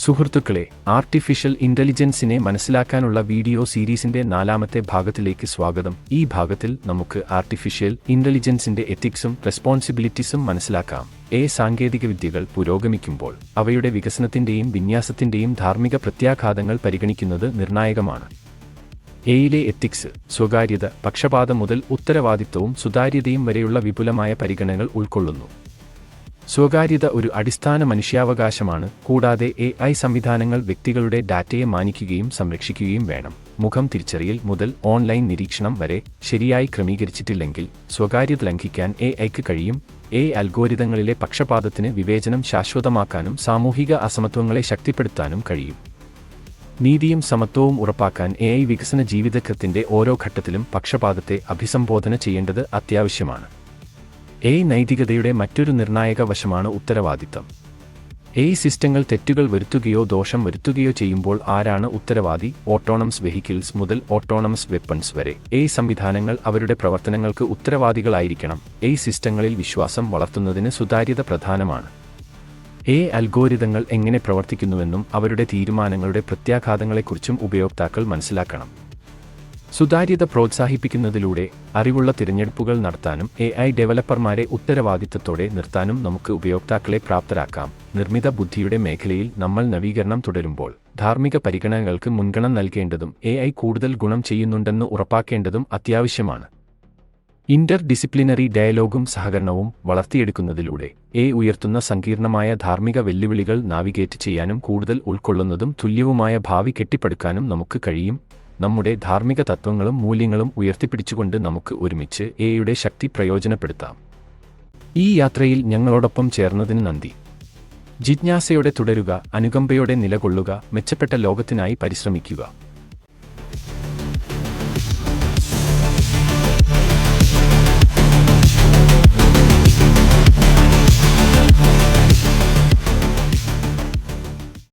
സുഹൃത്തുക്കളെ ആർട്ടിഫിഷ്യൽ ഇന്റലിജൻസിനെ മനസ്സിലാക്കാനുള്ള വീഡിയോ സീരീസിന്റെ നാലാമത്തെ ഭാഗത്തിലേക്ക് സ്വാഗതം. ഈ ഭാഗത്തിൽ നമുക്ക് ആർട്ടിഫിഷ്യൽ ഇന്റലിജൻസിന്റെ എത്തിക്സും റെസ്പോൺസിബിലിറ്റീസും മനസ്സിലാക്കാം. എ സാങ്കേതികവിദ്യകൾ പുരോഗമിക്കുമ്പോൾ അവയുടെ വികസനത്തിന്റെയും വിന്യാസത്തിന്റെയും ധാർമ്മിക പ്രത്യാഘാതങ്ങൾ പരിഗണിക്കുന്നത് നിർണായകമാണ്. എയിലെ എത്തിക്സ് സ്വകാര്യത പക്ഷപാതം മുതൽ ഉത്തരവാദിത്വവും സുതാര്യതയും വരെയുള്ള വിപുലമായ പരിഗണനകൾ ഉൾക്കൊള്ളുന്നു. സ്വകാര്യത ഒരു അടിസ്ഥാന മനുഷ്യാവകാശമാണ്. കൂടാതെ എ ഐ സംവിധാനങ്ങൾ വ്യക്തികളുടെ ഡാറ്റയെ മാനിക്കുകയും സംരക്ഷിക്കുകയും വേണം. മുഖം തിരിച്ചറിയൽ മുതൽ ഓൺലൈൻ നിരീക്ഷണം വരെ ശരിയായി ക്രമീകരിച്ചിട്ടില്ലെങ്കിൽ സ്വകാര്യത ലംഘിക്കാൻ എ ഐക്ക് കഴിയും. എ അൽഗോരിതങ്ങളിലെ പക്ഷപാതത്തിന് വിവേചനം ശാശ്വതമാക്കാനും സാമൂഹിക അസമത്വങ്ങളെ ശക്തിപ്പെടുത്താനും കഴിയും. നീതിയും സമത്വവും ഉറപ്പാക്കാൻ എ ഐ വികസന ജീവിതത്തിന്റെ ഓരോ ഘട്ടത്തിലും പക്ഷപാതത്തെ അഭിസംബോധന ചെയ്യേണ്ടത് അത്യാവശ്യമാണ്. എ നൈതികതയുടെ മറ്റൊരു നിർണായക വശമാണ് ഉത്തരവാദിത്തം. എ സിസ്റ്റങ്ങൾ തെറ്റുകൾ വരുത്തുകയോ ദോഷം വരുത്തുകയോ ചെയ്യുമ്പോൾ ആരാണ് ഉത്തരവാദി? ഓട്ടോണമസ് വെഹിക്കിൾസ് മുതൽ ഓട്ടോണമസ് വെപ്പൺസ് വരെ. എ സംവിധാനങ്ങൾ അവരുടെ പ്രവർത്തനങ്ങൾക്ക് ഉത്തരവാദികളായിരിക്കണം. എ സിസ്റ്റങ്ങളിൽ വിശ്വാസം വളർത്തുന്നതിന് സുതാര്യത പ്രധാനമാണ്. എ അൽഗോരിതങ്ങൾ എങ്ങനെ പ്രവർത്തിക്കുന്നുവെന്നും അവരുടെ തീരുമാനങ്ങളുടെ പ്രത്യാഘാതങ്ങളെക്കുറിച്ചും ഉപയോക്താക്കൾ മനസ്സിലാക്കണം. സുതാര്യത പ്രോത്സാഹിപ്പിക്കുന്നതിലൂടെ അറിവുള്ള തിരഞ്ഞെടുപ്പുകൾ നടത്താനും എ ഐ ഡെവലപ്പർമാരെ ഉത്തരവാദിത്തത്തോടെ നിർത്താനും നമുക്ക് ഉപയോക്താക്കളെ പ്രാപ്തരാക്കാം. നിർമ്മിത ബുദ്ധിയുടെ മേഖലയിൽ നമ്മൾ നവീകരണം തുടരുമ്പോൾ ധാർമ്മിക പരിഗണനകൾക്ക് മുൻഗണന നൽകേണ്ടതും എ ഐ കൂടുതൽ ഗുണം ചെയ്യുന്നുണ്ടെന്ന് ഉറപ്പാക്കേണ്ടതും അത്യാവശ്യമാണ്. ഇന്റർ ഡിസിപ്ലിനറി ഡയലോഗും സഹകരണവും വളർത്തിയെടുക്കുന്നതിലൂടെ എ ഉയർത്തുന്ന സങ്കീർണമായ ധാർമ്മിക വെല്ലുവിളികൾ നാവിഗേറ്റ് ചെയ്യാനും കൂടുതൽ ഉൾക്കൊള്ളുന്നതും തുല്യവുമായ ഭാവി കെട്ടിപ്പടുക്കാനും നമുക്ക് കഴിയും. നമ്മുടെ ധാർമ്മിക തത്വങ്ങളും മൂല്യങ്ങളും ഉയർത്തിപ്പിടിച്ചുകൊണ്ട് നമുക്ക് ഒരുമിച്ച് എയുടെ ശക്തി പ്രയോജനപ്പെടുത്താം. ഈ യാത്രയിൽ ഞങ്ങളോടൊപ്പം ചേർന്നതിന് നന്ദി. ജിജ്ഞാസയോടെ തുടരുക അനുകമ്പയോടെ നിലകൊള്ളുക മെച്ചപ്പെട്ട ലോകത്തിനായി പരിശ്രമിക്കുക.